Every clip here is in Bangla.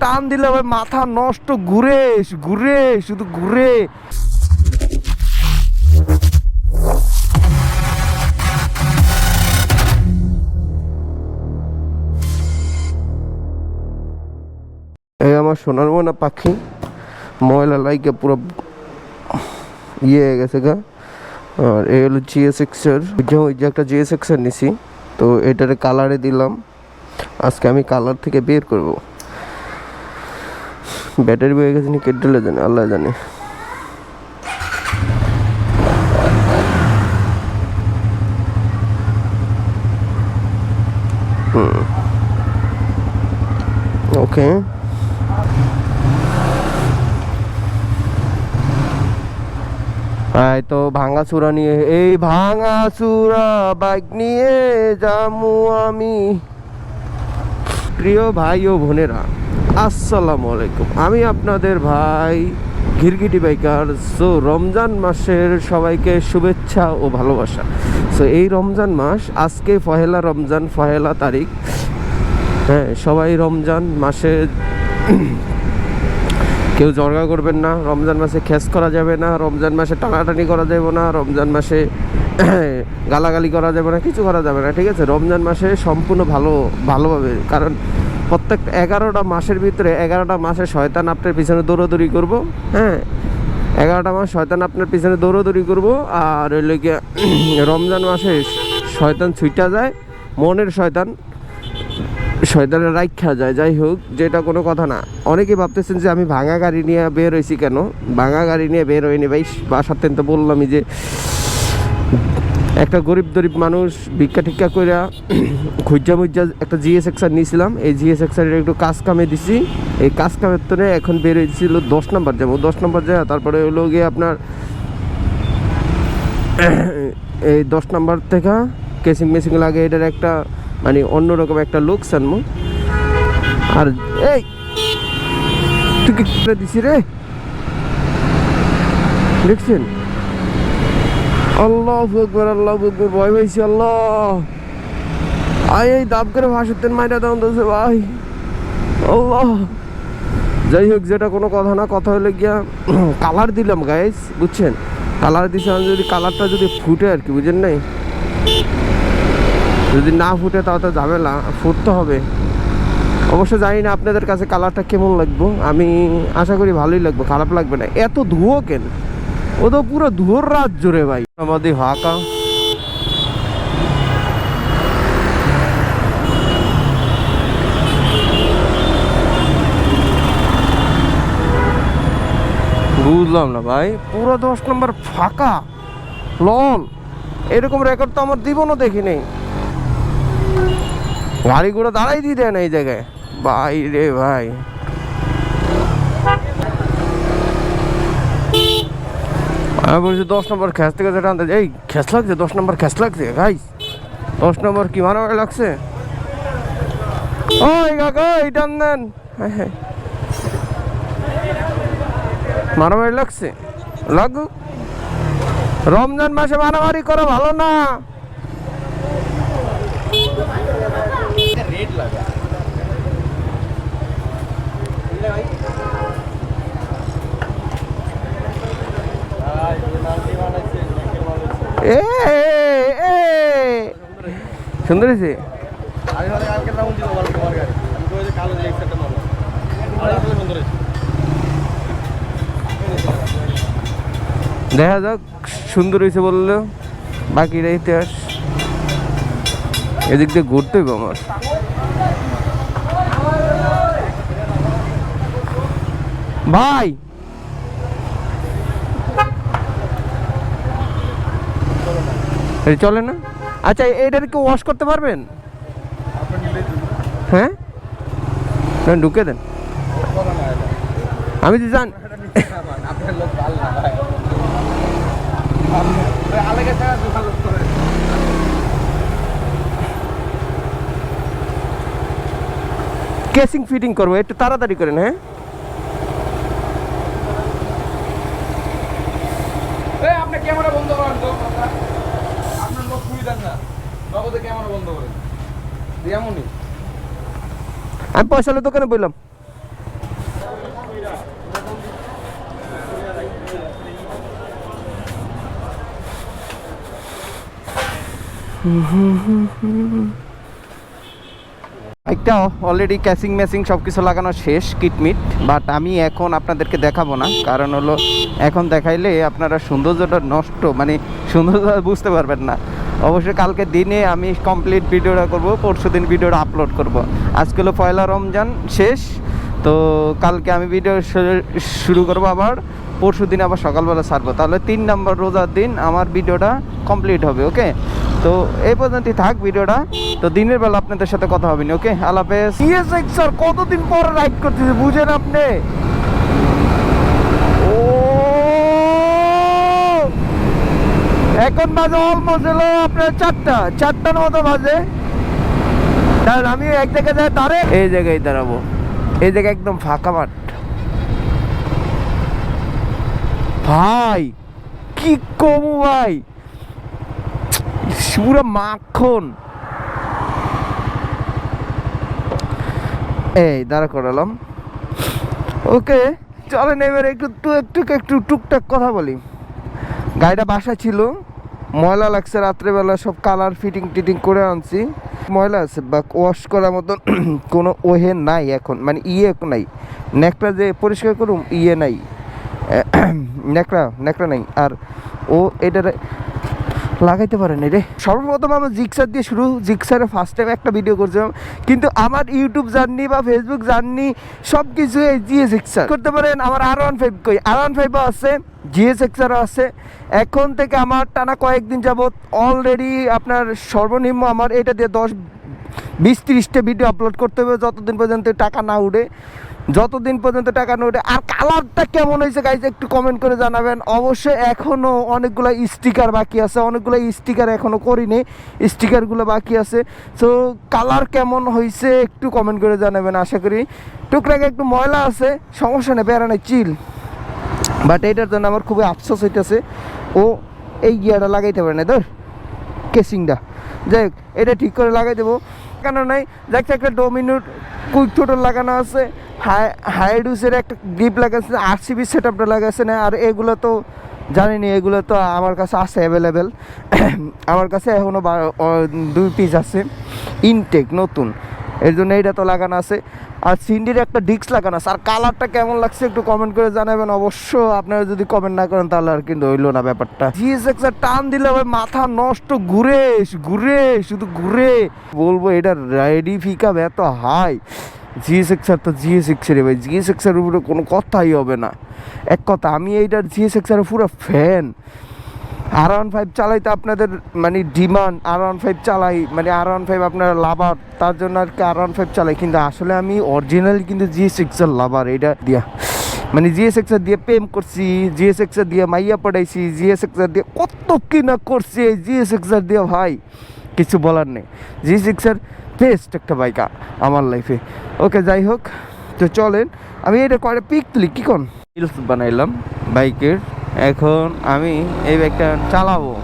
টান দিলে ভাই মাথা নষ্ট, ঘুরে ঘুরে, শুধু ঘুরে। আমার সোনার মনা পাখি, ময়লা লাইকে পুরো ইয়ে হয়ে গেছে গা। আর এই হলো জিএস এক্সের ওই যে একটা জিএস এক্সের নিছি। তো এটারে কালারে দিলাম। আজকে আমি কালার থেকে বের করব। ব্যাটারি বয়ে গেছে নি কেটে জানে, আল্লাহ জানে। হুম। ওকে। তো ভাঙা চূড়া নিয়ে, এই ভাঙা চূড়া বাইক নিয়ে যামু আমি। প্রিয় ভাই ও বোনেরা, আসসালামু আলাইকুম। আমি আপনাদের ভাই ঘিরগিটি বাইকার। সো, রমজান মাসের সবাইকে শুভেচ্ছা ও ভালোবাসা। সো, এই রমজান মাস, আজকে পহেলা রমজান পহেলা তারিখ। হ্যাঁ সবাই রমজান মাসে কেউ জর্গা করবেন না, রমজান মাসে খেস করা যাবে না, রমজান মাসে টানাটানি করা যাবে না, রমজান মাসে গালাগালি করা যাবে না, কিছু করা যাবে না, ঠিক আছে? রমজান মাসে সম্পূর্ণ ভালো, ভালোভাবে, কারণ প্রত্যেক এগারোটা মাসের ভিতরে এগারোটা মাসে শয়তান আপনার পিছনে দৌড়াদৌড়ি করব হ্যাঁ? এগারোটা মাস শয়তান আপনার পিছনে দৌড়াদৌড়ি করব, আর ওই গিয়ে রমজান মাসে শয়তান ছুইটা যায়, মনের শয়তান শয়তানের রাইখা যায়। যাই হোক, যেটা কোনো কথা না। অনেকে ভাবতেছেন যে আমি ভাঙা গাড়ি নিয়ে বের হয়েছি কেন? ভাঙা গাড়ি নিয়ে বের হইনি ভাই, বাসার তেন তো বললামই যে একটা গরিব দরিব মানুষ ভিক্ষা টিক্ষা কইরা খুঁজা মুজ্জা একটা জিএস এক্সার নিয়েছিলাম এই জিএস এক্সারের একটু কাজ কামে দিছি। এই কাজ কামের তোরে এখন বের হয়েছিল দশ নম্বর যাব। দশ নম্বর যায় তারপরে হলো গিয়ে আপনার এই দশ নম্বর থেকে কেসিং মেসিং লাগে, এটার একটা মানে অন্যরকম একটা লুক সানমু। আর এই, তুই দিছি রে? দেখছেন? ভয় আয়, এই দাব করে মাইরা ভাই। যাই হোক, যেটা কোনো কথা না, কথা গিয়া কালার দিলাম গাইস বুঝছেন? কালার দিছে আমি যদি কালারটা যদি ফুটে আর কি, বুঝেন নাই? যদি না ফুটে তাও তো ঝামেলা ফুটতে হবে। অবশ্য জানি না আপনাদের কাছে কালারটা কেমন লাগবে। আমি আশা করি ভালোই লাগবে খারাপ লাগবে না। এত ধুয়ো কেন? ও তো পুরো ধুয়োর রাত জোরে ভাই। আমাদের হাকা। বুঝলাম না ভাই। পুরো দশ নম্বর ফাঁকা। লল। এরকম রেকর্ড তো আমার জীবনও দেখি গাড়ি ঘোড়া দাঁড়াই দিয়ে দেয় না এই জায়গায়। ভাই রে ভাই। বলছি, দশ নম্বর খ্যাস থেকে যেটা এই খ্যাস লাগছে? দশ নম্বর খ্যাস লাগছে? ভাই, দশ নম্বর কি মারামারি লাগছে? ওই কাকা এই টান দেন। হ্যাঁ হ্যাঁ। মারামারি লাগছে? লাগুক রমজান মাসে মারামারি করা ভালো না এ এ, এ। সুন্দর হয়েছে? দেখা যাক, সুন্দর হয়েছে বলল বাকিরা ইতিহাস। এদিক দিয়ে ঘুরতে হবে আমার। ভাই! চলে না? আচ্ছা এটার কি ওয়াশ করতে পারবেন? হ্যাঁ? ঢুকে দেন। আমি তো জান কেসিং ফিটিং করব, একটু তাড়াতাড়ি করেন হ্যাঁ? ক্যামেরা বন্ধ আপনার লোক খুবই দেন না আমি দোকানে বললাম। একটা অলরেডি ক্যাসিং ম্যাসিং সব কিছু লাগানো শেষ কিটমিট বাট আমি এখন আপনাদেরকে দেখাবো না। কারণ হলো, এখন দেখাইলে আপনারা সৌন্দর্যটা নষ্ট মানে সৌন্দর্যটা বুঝতে পারবেন না। অবশ্যই কালকে দিনে আমি কমপ্লিট ভিডিওটা করব, পরশু দিন ভিডিওটা আপলোড করব। আজকে হলো পয়লা রমজান শেষ, তো কালকে আমি ভিডিও শুরু করব আবার, পরশু দিন আবার সকালবেলা ছাড়বো। তাহলে তিন নম্বর রোজার দিন আমার ভিডিওটা কমপ্লিট হবে ওকে তো এই পর্যন্তই থাক ভিডিওটা তো দিনের বেলা আপনাদের সাথে কথা হবে না ওকে আলাপেস ইয়েস স্যার কতদিন পর রাইড করতেছে, বুঝেন আপনি? এখন বাজে অলমোস্ট হলো আপনার চারটা চারটার মতো বাজে। তাহলে আমি এক জায়গায় যাই তারে এই জায়গায় দাঁড়াবো। এই জায়গায় একদম ফাঁকা মাঠ। ভাই, কি কমু ভাই? পুরো মাখন। এই, দাঁড়া করালাম। ওকে, চলেন এবার একটু একটু একটু টুকটাক কথা বলি। গাড়িটা বাসা ছিল। ময়লা লাগছে রাত্রেবেলা, সব কালার ফিটিং টিটিং করে আনছি। ময়লা আছে বা ওয়াশ করার মতন কোনো ওহে নাই এখন মানে ইয়ে নাই। নেকড়া যে পরিষ্কার করুম ইয়ে নাই। নেকড়া নেকড়া নাই। আর ও এটা লাগাইতে পারেনি রে। সর্বপ্রথম আমরা জিক্সার দিয়ে শুরু জিক্সারে ফার্স্ট টাইম একটা ভিডিও করছিলাম। কিন্তু আমার ইউটিউব জার্নি বা ফেসবুক জার্নি সব কিছু এই জিএস এক্সার করতে পারেন, আমার আর ওয়ান ফাইভ কই? আর ওয়ান ফাইভও আছে জিএস এক্সারও আছে। এখন থেকে আমার টানা কয়েকদিন যাবত অলরেডি আপনার সর্বনিম্ন আমার এটা দিয়ে দশ, বিশ, তিরিশটা ভিডিও আপলোড করতে হবে, যতদিন পর্যন্ত টাকা না উঠে। যতদিন পর্যন্ত টাকা না উঠে আর কালারটা কেমন হয়েছে গাইজ একটু কমেন্ট করে জানাবেন। অবশ্যই এখনও অনেকগুলো স্টিকার বাকি আছে, অনেকগুলো স্টিকার এখনও করিনি স্টিকারগুলো বাকি আছে। সো কালার কেমন হয়েছে একটু কমেন্ট করে জানাবেন, আশা করি। টুকটাক একটু ময়লা আছে, সমস্যা নেই, বেড়া নেই চিল বাট এটার জন্য আমার খুবই আফসোস হইতেছে। ও এই গিয়ারটা লাগাইতে পারে না ধর কেসিংটা যাই হোক, এটা ঠিক করে লাগাই দেবো। কেন নাই দেখছি একটা ডোমিনোর কুইক টোটাল লাগানো আছে। হাইডুসের একটা গ্রিপ লাগাচ্ছে আরসিবি সেট আপটা লাগাচ্ছে না আর এগুলো তো জানিনি, এগুলো তো আমার কাছে আছে অ্যাভেলেবেল আমার কাছে এখনও দুই পিস আছে ইনটেক নতুন। এর জন্য এইটা তো লাগানো আছে। আর সিন্ডির একটা ডিস্ক লাগানো আছে। আর কালারটা কেমন লাগছে একটু কমেন্ট করে জানাবেন। অবশ্য আপনারা যদি কমেন্ট না করেন, তাহলে আর কিন্তু হইল না ব্যাপারটা। জিএসএক্স এর টান দিলে ভাই মাথা নষ্ট, ঘুরে ঘুরে শুধু ঘুরে। বলব, এটা রেডি ফিকা এত হাই জিএসএক্স আর তো জিএসএক্স রে ভাই। জিএসএক্স এর উপরে কোনো কথাই হবে না। এক কথা, আমি এইটার জিএসএক্স এর পুরো ফ্যান আর ওয়ান ফাইভ চালাইতে আপনাদের মানে ডিমান্ড আর ওয়ান ফাইভ চালাই মানে আর ওয়ান ফাইভ আপনারা লাভার। তার জন্য আর কি আর ওয়ান ফাইভ চালাই। কিন্তু আসলে আমি অরিজিনাল কিন্তু জি সিক্সের লাভার এটা দিয়া মানে জিএস এক্সার দিয়ে প্রেম করছি জিএস এক্সার দিয়ে মাইয়া পড়াইছি জিএস এক্সার দিয়ে কত কি না করছি এই জিএস এক্সার দিয়ে ভাই। কিছু বলার নেই। জি সিক্সের বেস্ট একটা বাইক আমার লাইফে ওকে যাই হোক, তো চলেন, আমি এটা কয়টা পিক তুলি, কি কোন? রিলস বানাইলাম বাইকের। এখন আমি এই বাইকটা চালাবো।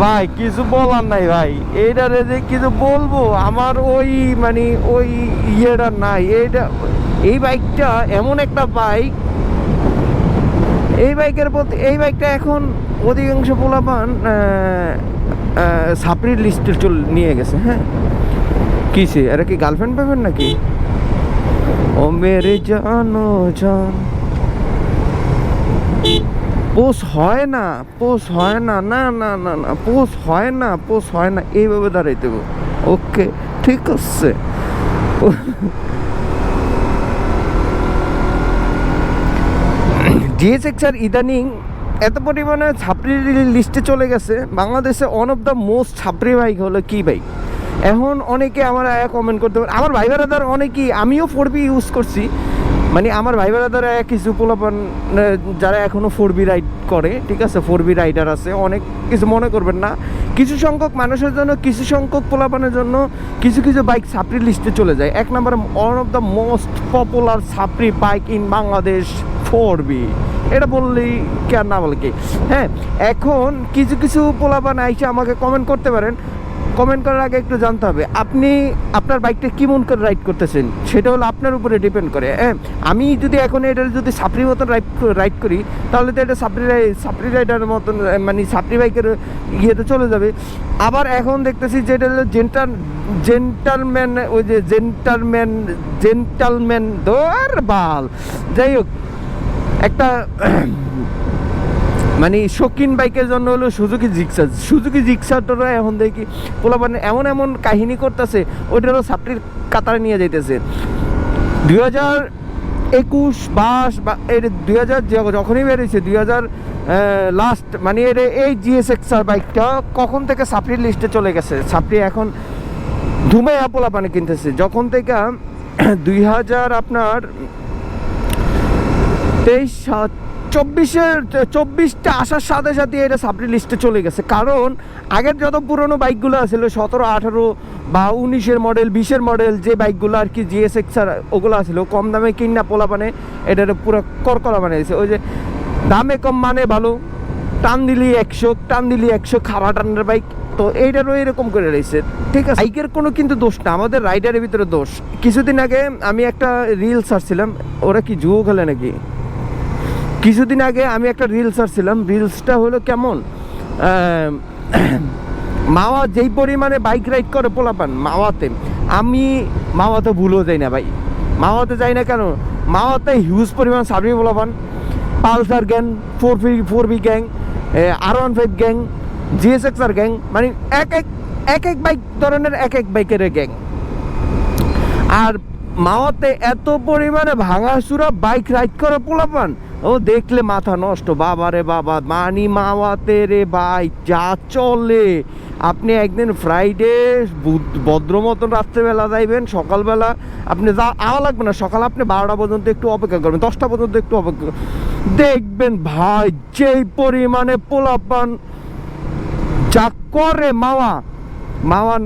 ভাই, কিছু বলার নাই ভাই। এইটারে যে কিছু বলব, আমার ওই মানে ওই ইয়েটা নাই। এইটা, এই বাইকটা এমন একটা বাইক, এই বাইকের প্রতি, এই বাইকটা এখন অধিকাংশ পোলাপান সাপড়ির লিস্টে চল, নিয়ে গেছে হ্যাঁ? কিসে এরা কি গার্লফ্রেন্ড পাবেন নাকি? ও মেরে জানো জান। পোষ হয় না, পোষ হয় না না না না না, পোষ হয় না, পোষ হয় না, এইভাবে দাঁড়াইতে ওকে, ঠিক আছে। ডিএসএক্স আর ইদানিং এত পরিমাণে ছাপড়ি লিস্টে চলে গেছে। বাংলাদেশে ওয়ান অফ দ্য মোস্ট ছাপড়ি বাইক হলো কি বাইক এখন অনেকে আমার কমেন্ট করতে পারে। আমার ভাই বেড়াদার অনেকেই, আমিও ফোর বি ইউজ করছি। মানে আমার ভাই বেড়াদার কিছু পোলাপান যারা এখনও ফোর বি রাইড করে, ঠিক আছে? ফোর বি রাইডার আছে, অনেক কিছু মনে করবেন না। কিছু সংখ্যক মানুষের জন্য, কিছু সংখ্যক পোলাপানের জন্য কিছু কিছু বাইক সাপড়ি লিস্টে চলে যায়। এক নম্বরে one of the most popular সাপড়ি bike in Bangladesh. Four V এটা বললেই কে আর না বলে কি? হ্যাঁ এখন কিছু কিছু পোলাপান আইসে আমাকে কমেন্ট করতে পারেন। কমেন্ট করার আগে একটু জানতে হবে, আপনি আপনার বাইকটা কেমন করে রাইড করতেছেন? সেটা হলো আপনার উপরে ডিপেন্ড করে হ্যাঁ? আমি যদি এখন এটা যদি সাপড়ির মতন রাইড রাইড করি, তাহলে তো এটা সাপড়ি সাপড়ি রাইডারের মতন মানে সাপড়ি বাইকের ইয়েতে চলে যাবে। আবার এখন দেখতেছি যে এটা হলো জেন্টাল জেন্টালম্যান ওই যে জেন্টালম্যান জেন্টালম্যান দোর বাল যাই হোক একটা মানে শৌখিন বাইকের জন্য হলো সুজুকি জিক্সার। সুজুকি জিক্সারটা এখন দেখি পোলাপান এমন এমন কাহিনী করতেছে, ওইটা হলো সাপটির কাতারে নিয়ে যাইতেছে। দুই হাজার একুশ বাইশ বা এর দুই হাজার যখনই বেরিয়েছে, দুই হাজার লাস্ট মানে এর এই জিএসএক্সআর বাইকটা কখন থেকে সাপড়ির লিস্টে চলে গেছে? সাপড়ি এখন ধুমাইয়া পোলাপানে কিনতেছে। যখন থেকে দুই হাজার আপনার তেইশ চব্বিশের, চব্বিশটা আসার সাথে সাথে এটা সাবরি লিস্টে চলে গেছে। কারণ আগের যত পুরনো বাইকগুলো ছিল সতেরো, আঠারো বা উনিশের মডেল বিশের মডেল যে বাইকগুলো আর কি জিএসএক্স আর ওগুলো ছিল কম দামে কিনা পোলা মানে এটার পুরো করকলা বানিয়েছে ওই যে দামে কম মানে ভালো, টান দিলি একশো, টান দিলি একশো খাওয়া টানের বাইক, তো এইটারও এরকম করে রয়েছে। ঠিক আছে, বাইকের কোনো কিন্তু দোষ না, আমাদের রাইডারের ভিতরে দোষ। কিছুদিন আগে আমি একটা রিলস আসছিলাম ওরা কি জুয়ো খেলে নাকি? কিছুদিন আগে আমি একটা রিলস আসছিলাম রিলসটা হলো কেমন? মাওয়া যেই পরিমাণে বাইক রাইড করে পোলাপান, মাওয়াতে, আমি মাওয়াতে ভুলও যাই না ভাই। মাওয়াতে যাই না কেন? মাওয়াতে হিউজ পরিমাণ সাবরি পোলাপান, পালসার গ্যাং ফোর ফি ফোর বি গ্যাং আর one five gang GSX R gang মানে এক এক এক এক বাইক ধরনের এক এক বাইকের গ্যাং আর মাওয়াতে এত পরিমাণে ভাঙাচুরা বাইক রাইড করে পোলাপান ও দেখলে মাথা নষ্ট। বাবা রে বাবা, মানি মাওয়াতে রে ভাই, যা চলে। আপনি একদিন ফ্রাইডে ভদ্র মতন রাত্রেবেলা যাইবেন, সকালবেলা আপনি যা, আওয়া লাগবে না, সকাল আপনি বারোটা পর্যন্ত একটু অপেক্ষা করবেন, দশটা পর্যন্ত একটু অপেক্ষা দেখবেন ভাই, যেই পরিমাণে পোলাপান যা করে মাওয়া, মাওয়ান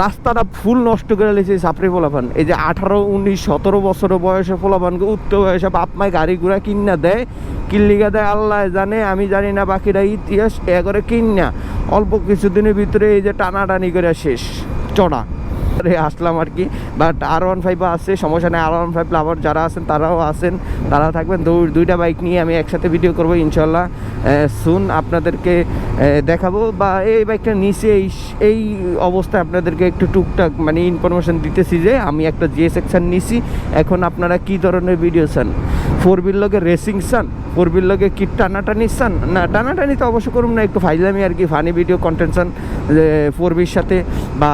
রাস্তাটা ফুল নষ্ট করে লেছে সাপড়ি পোলাপান। এই যে আঠারো, উনিশ, সতেরো বছর বয়সে পোলাপানকে উঠতে বয়সে বাপ মায় গাড়ি ঘোড়া কিনা দেয় কিল্লিগা দেয়, আল্লাহ জানে, আমি জানি না বাকিরা ইতিহাস এ করে কিনা। অল্প কিছুদিনের ভিতরে এই যে টানাটানি করে শেষ, চড়া। আসলাম আর কি। বাট আর ওয়ান ফাইভ আছে, সমস্যা নেই আর ওয়ান ফাইভ লাভার যারা আছেন তারাও আছেন, তারা থাকবেন। দুইটা বাইক নিয়ে আমি একসাথে ভিডিও করব ইনশাল্লাহ সুন আপনাদেরকে দেখাবো। বা এই বাইকটা নিচে এই এই অবস্থায় আপনাদেরকে একটু টুকটাক মানে ইনফরমেশন দিতেছি যে আমি একটা জিএস সেকশন নিছি। এখন আপনারা কি ধরনের ভিডিও চান? ফোর বিল লগে রেসিং চান? ফোর বিল লগে কি টানাটানি চান? না, টানাটানি তো অবশ্য করুন না, একটু ফাইলামি আর কি ফানি ভিডিও কন্টেন্ট চান ফোর বির সাথে বা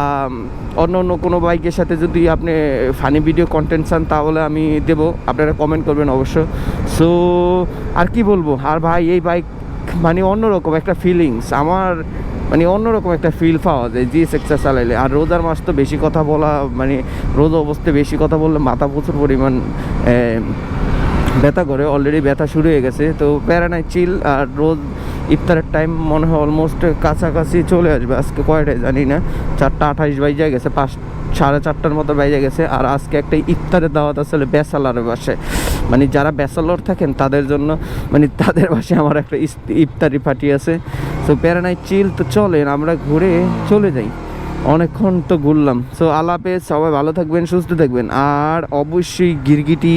অন্য অন্য কোনো বাইকের সাথে যদি আপনি ফানি ভিডিও কন্টেন্ট চান, তাহলে আমি দেব। আপনারা কমেন্ট করবেন অবশ্য। সো আর কি বলব? আর ভাই, এই বাইক মানে অন্যরকম একটা ফিলিংস আমার মানে অন্যরকম একটা ফিল পাওয়া যায় জি সেক্সার চালাইলে। আর রোজার মাস তো বেশি কথা বলা মানে রোজ অবস্থায় বেশি কথা বললে মাথা প্রচুর পরিমাণ ব্যথা করে। অলরেডি ব্যথা শুরু হয়ে গেছে। তো প্যারা প্যারানাই চিল আর রোজ ইফতারের টাইম মনে হয় অলমোস্ট কাছাকাছি চলে আসবে, আজকে কয়টায় জানি না, চারটা আঠাইশ বাইজে গেছে, পাঁচ, সাড়ে চারটার মতো বাইজে গেছে, আর আজকে একটা ইফতারের দাওয়াত আসলে বেসালারের বাসে মানে যারা ব্যাসালর থাকেন, তাদের জন্য মানে তাদের বাসায় আমার একটা ইফতারি পার্টি আছে। তো প্যারানাই চিল তো চলেন, আমরা ঘুরে চলে যাই। অনেকক্ষণ তো ঘুরলাম। সো আলাপে সবাই ভালো থাকবেন, সুস্থ থাকবেন। আর অবশ্যই গিরগিটি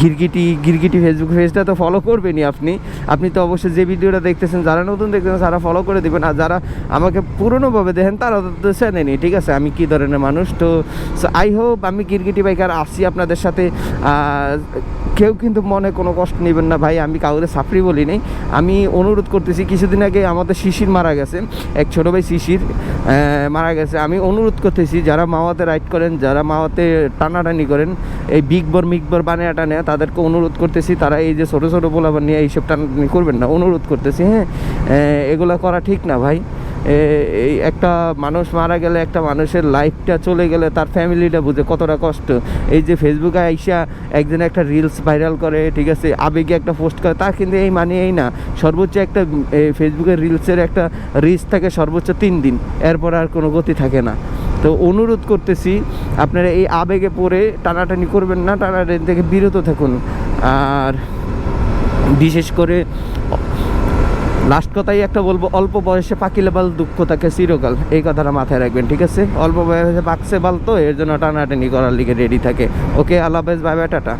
গিরগিটি গিরগিটি ফেসবুক পেজটা তো ফলো করবেনই আপনি। আপনি তো অবশ্যই যে ভিডিওটা দেখতেছেন, যারা নতুন দেখতেছেন, তারা ফলো করে দেবেন। আর যারা আমাকে পুরনোভাবে দেখেন, তারা তো চেনেনি ঠিক আছে? আমি কী ধরনের মানুষ? তো আই হোপ আমি গিরগিটি বাইকার আসি আপনাদের সাথে। কেউ কিন্তু মনে কোনো কষ্ট নেবেন না। ভাই, আমি কাউকে সাফরি বলি নাই আমি অনুরোধ করতেছি, কিছুদিন আগে আমাদের শিশির মারা গেছে। এক ছোটো ভাই শিশির মারা গেছে। আমি অনুরোধ করতেছি, যারা মাওয়াতে রাইড করেন, যারা মাওয়াতে টানাটানি করেন, এই বিগ বর মিগ বর বানিয়ে টানে, তাদেরকে অনুরোধ করতেছি, তারা এই যে ছোটো ছোটো পোলাবার নিয়ে এইসব টানাটানি করবেন না। অনুরোধ করতেছি হ্যাঁ? এগুলো করা ঠিক না, ভাই। এই একটা মানুষ মারা গেলে, একটা মানুষের লাইফটা চলে গেলে তার ফ্যামিলিটা বুঝে কতটা কষ্ট। এই যে ফেসবুকে আইসা একদিন একটা রিলস ভাইরাল করে, ঠিক আছে, আবেগে একটা পোস্ট করে, তা কিন্তু এই মানে এই না। সর্বোচ্চ একটা ফেসবুকের রিলসের একটা রিচ থাকে সর্বোচ্চ তিন দিন, এরপর আর কোনো গতি থাকে না। তো অনুরোধ করতেছি, আপনারা এই আবেগে পড়ে টানাটানি করবেন না, টানাটানি থেকে বিরত থাকুন। আর বিশেষ করে লাস্ট কথাই একটা বলব, অল্প বয়সে পাকিলে বাল দুঃখ থাকে চিরকাল। এই কথাটা মাথায় রাখবেন, ঠিক আছে? অল্প বয়সে পাকছে বাল তো, এর জন্য টানাটানি করার লিগে রেডি থাকে। ওকে আল্লাহ হাফেজ বাই বাই টাটা।